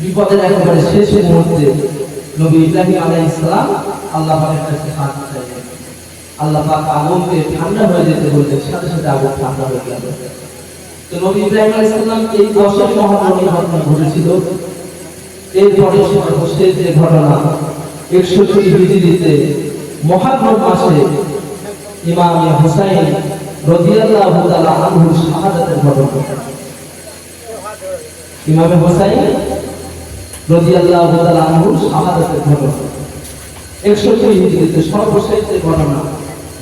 বিপদের একেবারে শেষ মুহূর্তে নবী ইব্রাহিম আলাইহিস সালাম আল্লাহ কাছে হাত চাইলেন। আল্লাহ আগুনকে ঠান্ডা হয়ে যেতে বললেন, সাথে সাথে আগুন ঠান্ডা হয়ে গেল। তো নবী ইব্রাহিম আলাইহিস সালাম এই দশের মহাপরিণ ঘটনা ঘটেছিল। যে ঘটনা মাসে ইমাম হুসাইন শাহাদাতের ঘটনা ইমাম হুসাইন রাদিয়াল্লাহু তাআলা আনহুর শাহাদাতের ঘটনা। 61 হিজরিতে সর্বশেষ ঘটনা।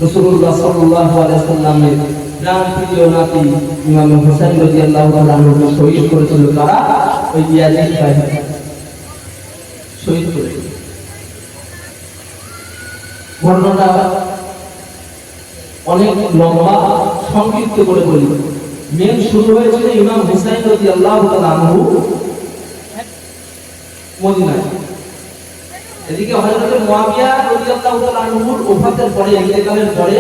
রাসূলুল্লাহ সাল্লাল্লাহু আলাইহি প্রাণ প্রিয় নাতি ইমাম হুসাইন রাদিয়াল্লাহু তাআলা আনহুকে শহীদ করেছিল কারা? ওই ইয়াজিদ বাহিনী শহীদ করেছিল ঘটনাটা অনেক লম্বা, সংক্ষিপ্ত করে বলি। মেন শুরু হয়েছিল ইমাম হুসাইন তাআলা আনহু মদিনায়। এদিকে হযরত মুয়াবিয়া রাদিয়াল্লাহু ওফাতের পরে ইন্তেকালের পরে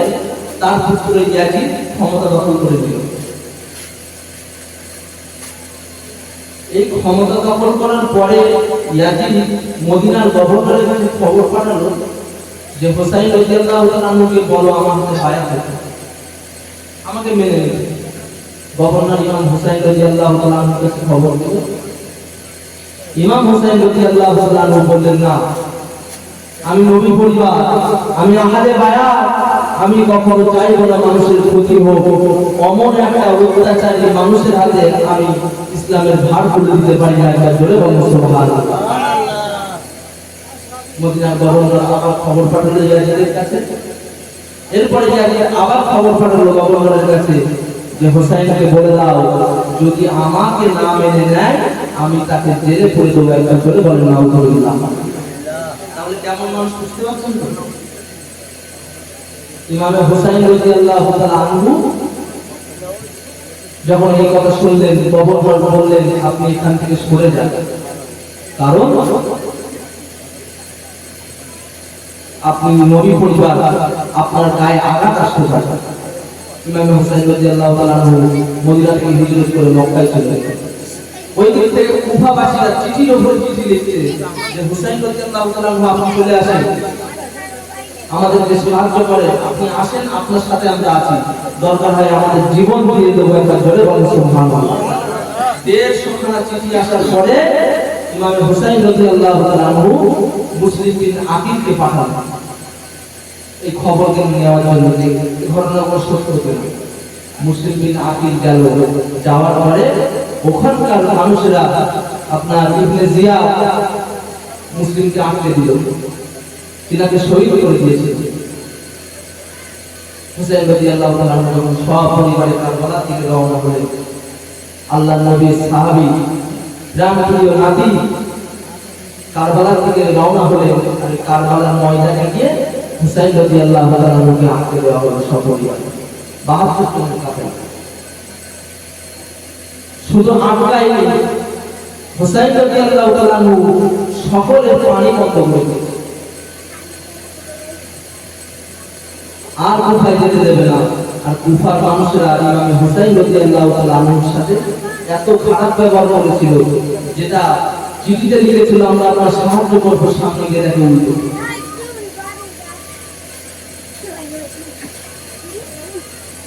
তার পুত্র ইয়াজিদ ক্ষমতা দখল করে নিল। এই ক্ষমতা দখল করার পরে ইয়াজিদ মদিনার গভর্নরের কাছে খবর পাঠালো যে, হোসাইন রাদিয়াল্লাহু বলো, আমার হাতে বায়াত আমাকে মেনে নিতে গভর্নর ইমাম হুসাইন রাদিয়াল্লাহু কাছে খবর দিল ইমাম হুসাইন রাদিয়াল্লাহু তাআলা আনহু বললেন, না, আমি নবী পরিবার, আমি আহারে বায়া আমি কখনো চাইব না মানুষের ক্ষতি হোক। অমন একটা অত্যাচারী মানুষের হাতে আমি ইসলামের ভার তুলে দিতে পারি না একটা জোরে মদিনার আমাকে না মেনে নেয় আমি তাকে জেলে করে দেবো একবার করে বলে নাও করলাম তাহলে কেমন মানুষ বুঝতে পারছেন তো? ইমামে হোসাইন রাদিয়াল্লাহু তাআলা আনহু যখন এই কথা শুনলেন গভর্নর বললেন, আপনি এখান থেকে সরে যান। কারণ আপনি নবী পরিবার, আপনার গায়ে আঘাত আসতে পারে। ইমাম রাদিয়াল্লাহু তাআলা আনহু মদিনা থেকে হিজরত করে মক্কায় চলে গেলেন। ওই হুসাইন সাহায্য করে আপনি আসেন, আপনার সাথে আমরা আছি। দরকার হয় আমাদের জীবন দিয়ে দেবো সুবহানাল্লাহ। দেড় চিঠি আসার পরে হুসাইন মুসলিম বিন আকিলকে পাঠান। এই খবরকে নেওয়ার জন্য সত্য মুসলিম বিন আকিল গেল। যাওয়ার পরে ওখানকার মানুষেরা আপনার ইবনে জিয়া মুসলিমকে আটকে দিল। তিনাকে শহীদ করে তাআলা আনহু যখন সপরিবারে থেকে রওনা হলেন আল্লাহ নবী সাহাবী রামপ্রিয় নাতি কারবালা থেকে রওনা হলেন আর কারবালার ময়দানে গিয়ে হুসাইন তাআলা আনহুকে আটকে দেওয়া হলো সপরিবারে বাহাত্তর জন কাফের শুধু আটকায়নি হুসাইন তাআলা আনহু সকলের পানি বন্ধ করে আর কোথায় যেতে দেবে না? আর কুফার মানুষেরা ইমাম হুসাইন তাআলা আনহুর সাথে এত খারাপ ব্যবহার করেছিল, যেটা চিঠিতে লিখেছিল, আমরা আপনার সাহায্য করব, সামনে গিয়ে দেখে উল্টো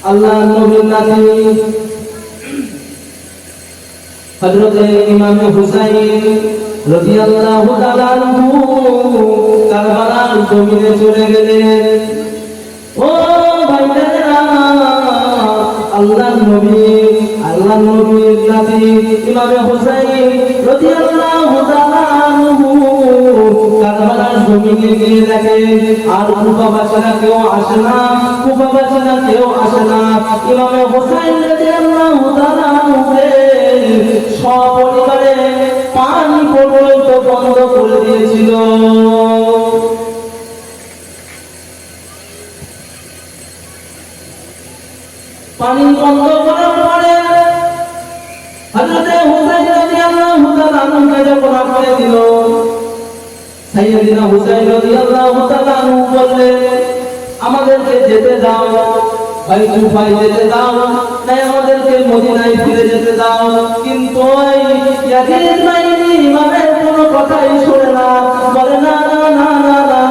আল্লাহ নবীর ও আল্লাহ নবী আল্লাহ নবীর নাতি ইমামে হুসাইন রাদিয়াল্লাহু জমিনে গিয়ে দেখে, আর কুফাবাসীরা কেউ আসে না কুফাবাসীরা কেউ আসে না। ইমামে হুসাইন রাদিয়াল্লাহু তাআলা সপরিবারে পানি পর্যন্ত বন্ধ করে দিয়েছিল। পানি বন্ধ করার পরে হযরতে হুসাইন রাদিয়াল্লাহু তাআলা যখন আটকে দিল সাইয়েদিনা হুসাইন রাদিয়াল্লাহু তাআলা বললেন, আমাদেরকে যেতে দাও কুফায় যেতে দাও তাই আমাদেরকে মদিনায় ফিরে যেতে দাও। কিন্তু ওই ইয়াজিদ বাহিনী ইমামে কথাই শোনে না, বলে, না না না না না,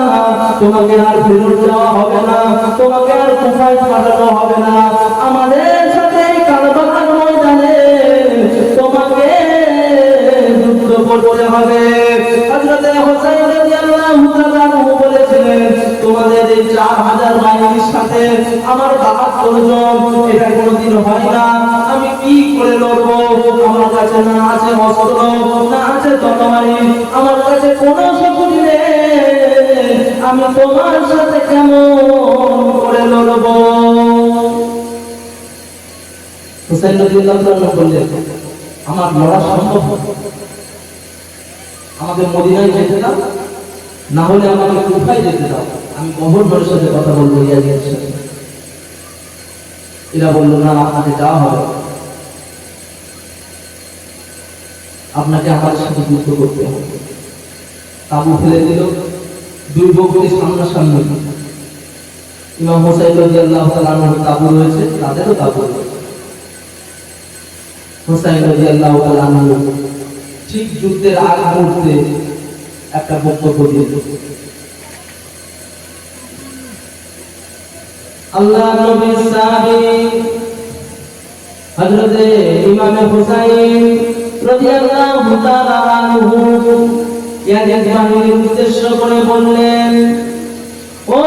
তোমাকে আর ফেরত দেওয়া হবে না, তোমাকে আর কুফায় পাঠানো হবে না। আমাদের সাথে কারবালার করতে হবে। হযরতে হোসেন রাদিয়াল্লাহু তাআলা বলেছিলেন, তোমাদের এই 4000 বাহিনীর সাথে আমার 72 জন এটা কোনোদিন না। আমি কি করে লড়বো? আমার কাছে না আছে অস্ত্র, না আছে তরবারি, আমার কাছে কোনো শক্তি নেই। আমি তোমার সাথে কেমন করে লড়বো? হুসাইন রাদিয়াল্লাহু আমার লড়া সম্ভব? আমাকে মদিনায় যেতে দাও, না হলে আমাকে কোথায় যেতে দাও। আমি গভর্নরের সাথে কথা বলব ইয়াজিদের সাথে। এরা বলল, না, আপনাকে যাওয়া হবে আপনাকে আমার সাথে যুদ্ধ করতে হবে। তাবু ফেলে দিল, দুই বকরি সামনাসামনি। ইমাম হোসাইন রাদিয়াল্লাহু তাআলা আনহুর তাবু রয়েছে, তাদেরও তাবু রয়েছে। হোসাইন রাদিয়াল্লাহু তাআলা আনহু ঠিক যুদ্ধের আগ মুহূর্তে একটা বক্তব্য দিয়ে আল্লাহ নবীর সাহাবী হযরত ইমাম হুসাইন রাদিয়াল্লাহু তাআলা আনহু উদ্দেশ্য করে বললেন, ও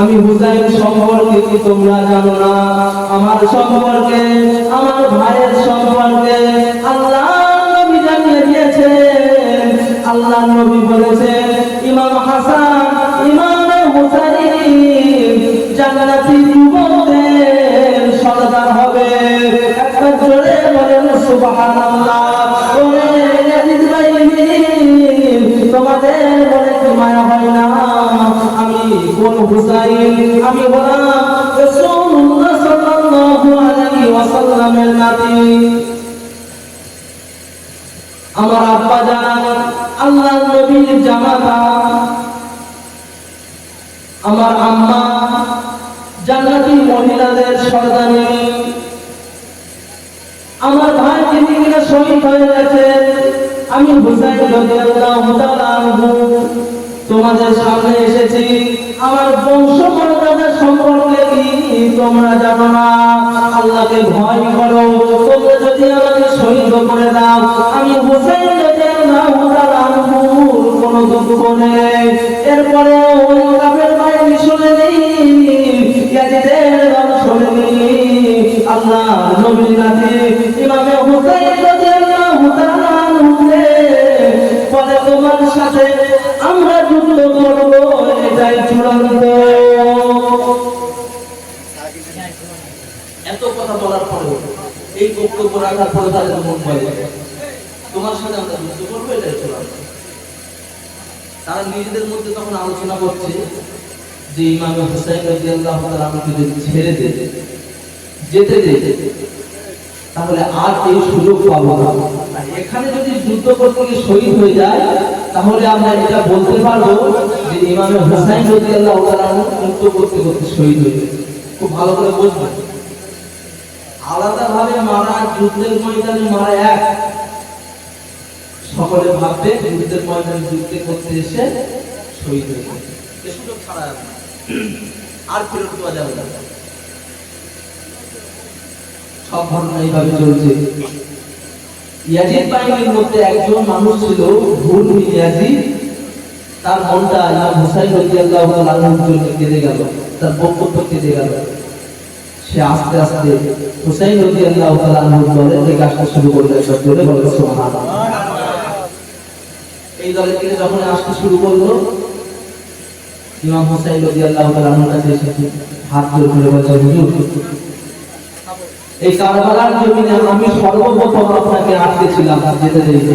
আমি হুসাইন সম্পর্কে কি তোমরা জানো না? আমার সম্পর্কে, আমার ভাইয়ের সম্পর্কে আল্লাহ নবী জানিয়ে দিয়েছেন। আল্লাহ নবী বলেছেন, ইমাম হাসান, ইমাম হুসাইন, জান্নাতি যুবকদের সরদার হবে। একবার জোরে বলেন, সুবহানাল্লাহ। ওরে কোন হুসাইন, আমি আমার আব্বা জান, আল্লাহর নবীর জামাতা, আমার আম্মা, জান্নাতি মহিলাদের সর্দানি, আমার ভাই যিনি কিনা শহীদ হয়ে গেছেন আমি হুসাইন রাদিয়াল্লাহু তাআলা তোমাদের সামনে এসেছি। আমার বংশ পরম্পরা সম্পর্কে তোমরা জানো না? আল্লাহকে ভয় করো। তোমরা যদি আমাকে শহীদ করে দাও, আমি রাদিয়াল্লাহু তাআলা আনহুর কোনো দুঃখ নেই। এরপরে ওই কাফের বাহিনী শুনে নেই। আল্লাহ নবীর নাতি ইমামে হুসাইন রাদিয়াল্লাহু তাআলা আনহুকে বলে তোমার সাথে রাখার পরে তাদের মন বলে তোমার সাথে আমরা করব, এটাই চূড়ান্ত তারা নিজেদের মধ্যে তখন আলোচনা করছে যে হুসাইন রাদিয়াল্লাহু তাআলা আমাকে যদি ছেড়ে যেতে তাহলে আর এই সুযোগ পাবো না। এখানে যদি যুদ্ধ করতে গিয়ে শহীদ হয়ে যায়, তাহলে আমরা এটা বলতে পারব যে ইমামে হুসাইন রাদিয়াল্লাহু তাআলা যুদ্ধ করতে করতে শহীদ হয়ে খুব ভালো করে বুঝবেন। আলাদাভাবে মারা, যুদ্ধের ময়দানে মারা এক। সকলে ভাববে যুদ্ধের ময়দানে যুদ্ধ করতে এসে শহীদ হয়ে গেছে। সুযোগ ছাড়া যাবে আর ফেরত দেওয়া যাবে না। সব ঘটনা এইভাবে চলছে। ইয়াজিদ বাহিনীর মধ্যে একজন মানুষ ছিল ভুল ইয়াজিদ। তার মনটা ইমাম হুসাইন রাদিয়াল্লাহু তাআলা আনহুর জন্য কেঁদে গেল। তার বক্তব্য কেঁদে গেল। সে আস্তে আস্তে হুসাইন রাদিয়াল্লাহু তাআলা আনহুর দলের দিকে আসতে শুরু করল সব জোরে বলে সুবহানাল্লাহ। এই দলে থেকে যখন আসতে শুরু করল, ইমাম হুসাইন রাদিয়াল্লাহু তাআলা আনহুর কাছে এসে হাত জোড় করে বলছে, হুজুর, এই কারবালার জমিনে আমি সর্বপ্রথম আপনাকে আটকে ছিলাম, যেতে যেতে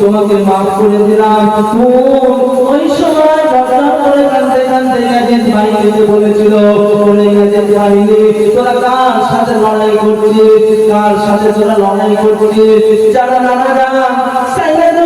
তোমাকে মাফ করে দিলাম। ওই সময় বাচ্চা করে কাঁদতে কাঁদতে কাজের ভাইকে বলেছিল। বলে কাজের ভাইরে, তোরা কার সাথে লড়াই করছিস? কার সাথে তোরা লড়াই করছিস? যারা নানা